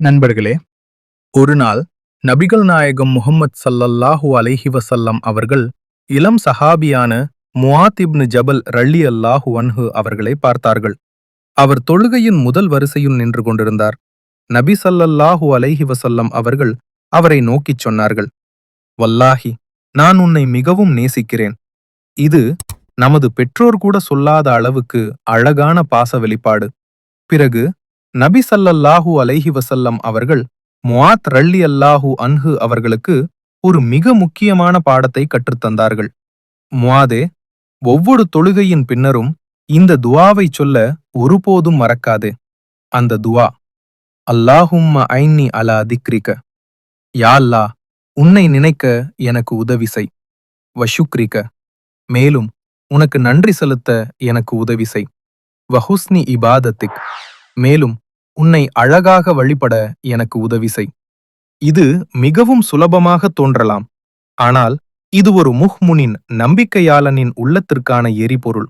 நண்பர்களே ஒரு நாள் நபிகள் நாயகம் முகமது சல்லல்லாஹூ அலைஹி வசல்லம் அவர்கள் இளம் சஹாபியான முவாத்திப்னு ஜபல் ரள்ளி அல்லாஹு அன்ஹு அவர்களை பார்த்தார்கள். அவர் தொழுகையின் முதல் வரிசையில் நின்று கொண்டிருந்தார். நபி சல்லல்லாஹூ அலைஹி வசல்லம் அவர்கள் அவரை நோக்கிச் சொன்னார்கள் வல்லாஹி நான் உன்னை மிகவும் நேசிக்கிறேன். இது நமது பெற்றோர் கூட சொல்லாத அளவுக்கு அழகான பாச வெளிப்பாடு பிறகு நபி ஸல்லல்லாஹு அலைஹி வசல்லம் அவர்கள் முவாத் ரள்ளி அல்லாஹு அன்ஹு அவர்களுக்கு ஒரு மிக முக்கியமான பாடத்தை கற்றுத்தந்தார்கள் முவாதே ஒவ்வொரு தொழுகையின் பின்னரும் இந்த துவாவை சொல்ல ஒருபோதும் மறக்காதே. அந்த துவா அல்லாஹும்ம ஐன்னி அலா திக்ரிக யா உன்னை நினைக்க எனக்கு உதவி செய் வஷுக்ரிக மேலும் உனக்கு நன்றி செலுத்த எனக்கு உதவி செய் வஹுஸ்னி இபாதத்திக் மேலும் உன்னை அழகாக வழிபட எனக்கு உதவி செய். இது மிகவும் சுலபமாக தோன்றலாம். ஆனால் இது ஒரு முஹ்முனின் நம்பிக்கையாளனின் உள்ளத்திற்கான எரிபொருள்.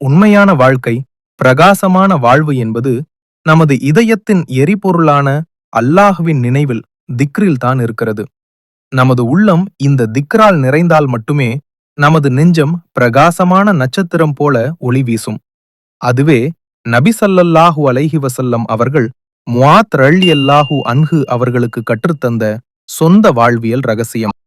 உண்மையான வாழ்க்கை பிரகாசமான வாழ்வு என்பது நமது இதயத்தின் எரிபொருளான அல்லாஹுவின் நினைவில் திக்ரில்தான் இருக்கிறது. நமது உள்ளம் இந்த திக்ரால் நிறைந்தால் மட்டுமே நமது நெஞ்சம் பிரகாசமான நட்சத்திரம் போல ஒளி வீசும். அதுவே நபி ஸல்லல்லாஹு அலைஹி வசல்லம் அவர்கள் முஆத் ரலியல்லாஹு அன்ஹு அவர்களுக்கு கற்றுத்தந்த சொந்த வாழ்வியல் ரகசியம்.